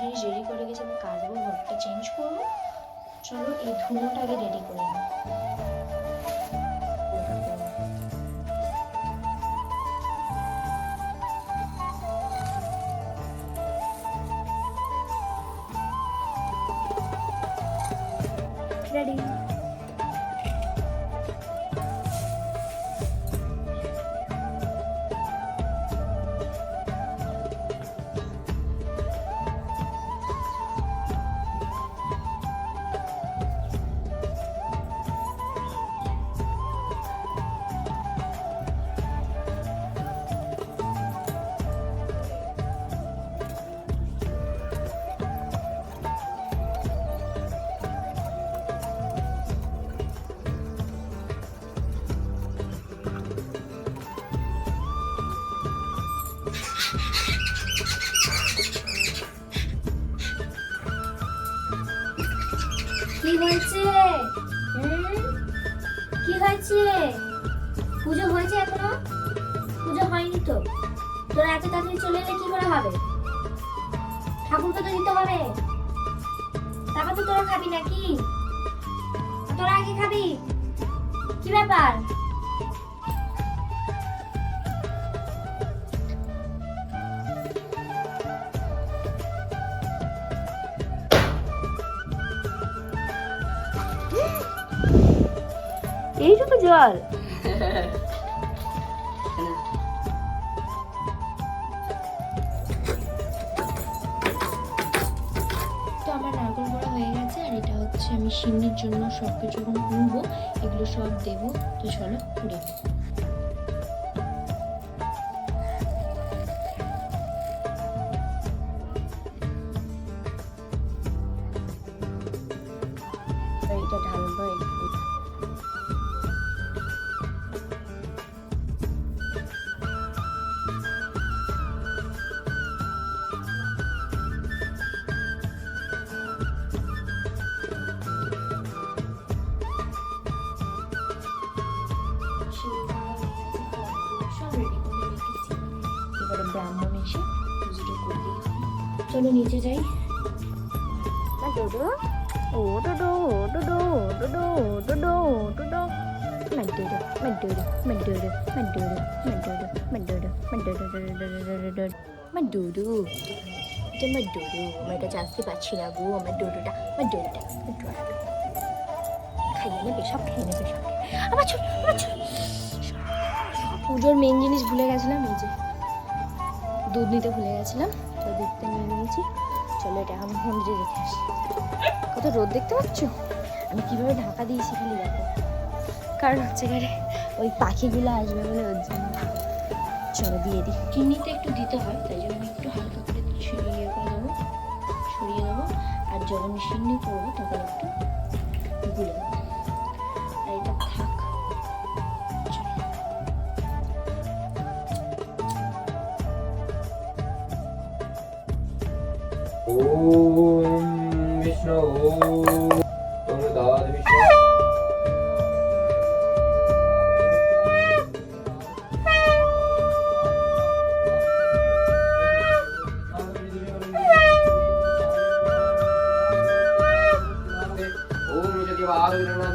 জিনিস রেডি করে গেছি আমি কাচবো ঘরটা চেঞ্জ করব। চলো এই ধুনোটা আগে রেডি করে নিই। রেডি কি হয়েছে? কি হয়েছে? পুজো হয়েছে এখনও? পুজো হয়নি তো। তোরা এত তাড়াতাড়ি চলে এলে কি করে হবে? ঠাকুরকে তো দিতে হবে। তারপর তো তোরা খাবি নাকি? তোরা আগে খাবি? কি ব্যাপার? এইটুকু জল। তো আমার হয়ে গেছে, আর এটা হচ্ছে আমি সিন্নির জন্য সব কিছু এখন এগুলো সব দেবো। তো চলো কুড়ে চলো নিচে যাই। ডোডো। ও Dodo Dodo Dodo Dodo Dodo. Madodo, Madodo, Madodo, Madodo, Madodo, Madodo, Madodo, Madodo, এটা Madodo, আমার এটা জানতে পারছি না গো। আমার ডোডোটা আমার ডোডোটা খাইয়ে নেবে সব খেয়ে নেবে সব পুজোর মেন জিনিস ভুলে গেছিলাম এই যে দুধ নিতে ভুলে গেছিলাম। তো দুধটা নিয়ে নিয়েছি। চলো এটা এখন মন্দিরে রেখে আসি। কত রোদ দেখতে পাচ্ছ? আমি কীভাবে ঢাকা দিয়েছি খালি দেখো। কারণ হচ্ছে গেলে ওই পাখিগুলো আসবে বলে ওর জন্য। চলো দিয়ে দিই। চিনিতে একটু দিতে হয়, তাই জন্য একটু হালকা করে ছড়িয়ে করে দেবো, ছড়িয়ে দেবো। আর যখন সিন্নি করব তখন একটু গুলে দেবো Om Vishnu. Om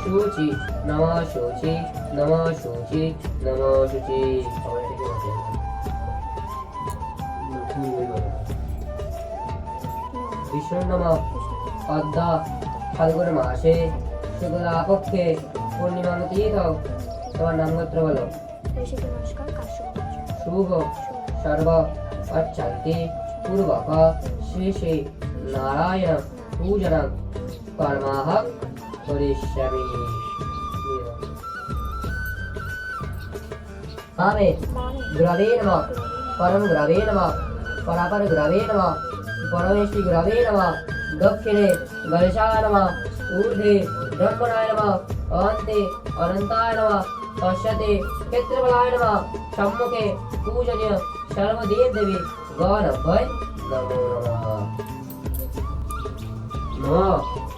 শুচি নম শুচি নম শুচি নম শুচি বিষ্ণুর নাম পদ্মা ফাল্গুন মাসে শুক্লা পক্ষে পূর্ণিমা নদীত তোমার নাম গোত্র বলো শুভ সর্ব পচ্ছন্তি পূর্বক শেষে নারায়ণ পূজন परमाह করিস আমি स्वामे गुरवे नमः परम गुरवे नमः परापर गुरवे नमः परमेश्वरी गुरवे नमः दक्षिणे गणेशाय नमः ऊर्ध्वे ब्रह्मणाय नमः अन्ते अनन्ताय नमः पश्यते क्षेत्रबलाय नमः सम्मुखे पूजनीय सर्वदेवदेवी गौरवभय नमो नमः नमः